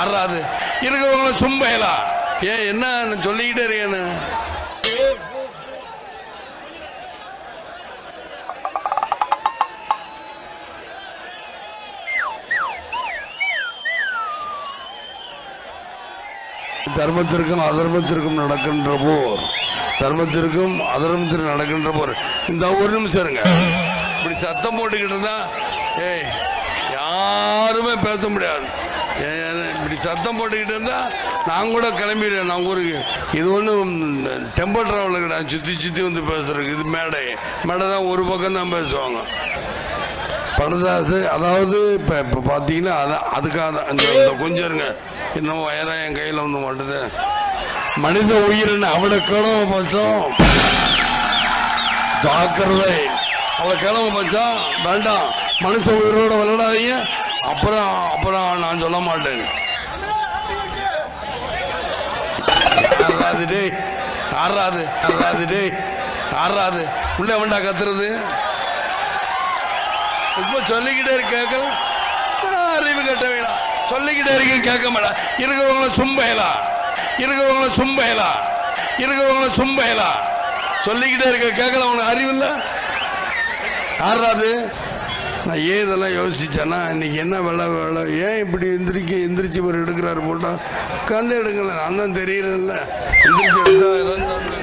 ஆறாது. இருக்கிறவங்கள சும்பையலா? ஏன் என்ன சொல்லிக்கிட்டே இருக்கேன்னு. தர்மத்திற்கும் அதர்மத்திற்கும் நடக்கின்ற போர். தர்மத்திற்கும் அதர்மத்திற்கும் நடக்கின்ற போர். இந்த ஒரு நிமிஷம் இருங்க. இப்படி சத்தம் போட்டுக்கிட்டு இருந்தா ஏய் யாருமே பேச முடியாது. இப்படி சத்தம் போட்டுக்கிட்டு இருந்தால் நான் கூட கிளம்பிடுவேன். நான் ஊருக்கு. இது ஒன்றும் டெம்போ ட்ராவலில் கிடையாது சுற்றி சுற்றி வந்து பேசுகிறேன் இது மேடை. மேடை தான் ஒரு பக்கம் தான் பேசுவாங்க. படதாசு அதாவது இப்போ இப்போ பார்த்தீங்கன்னா அதான் அதுக்காக தான். இந்த இந்த கொஞ்சம் இருங்க இன்னும் வயதாக என் கையில் வந்து மாட்டுது. மனித உயிரின் அவனை கிளம்ப பட்சம் ஜாக்கிரதை. அவளை கிளம்ப பட்சம் வேண்டாம். மனுஷ உயிரோட விளையாடாதீங்க. அப்புறம் அப்புறம் நான் சொல்ல மாட்டேன். ஆறாது டேய். ஆறாது ஆறாது டேய். ஆறாது. உள்ள வேண்டா கத்துறது. இப்ப சொல்லிக்கிட்டே இருக்க கேட்கல அறிவு கட்ட வேணாம் சொல்லிக்கிட்டே இருக்கேன் கேட்க மாட்டேன் இருக்கிறவங்கள சும்பையலா? இருக்கிறவங்கள சும்பையலா? இருக்கிறவங்கள சும்பையலா? சொல்லிக்கிட்டே இருக்க கேட்கல உனக்கு அறிவு இல்லை? ஆறாது. நான் ஏன் இதெல்லாம் யோசிச்சேன்னா இன்றைக்கி என்ன வெள்ளை வேலை ஏன் இப்படி எந்திரிக்க எந்திரிச்சு ஒரு எடுக்கிறாரு போட்டால் கண்டு எடுக்கல. நான் தெரியல எந்திரிச்சு எடுத்தா ஏதாவது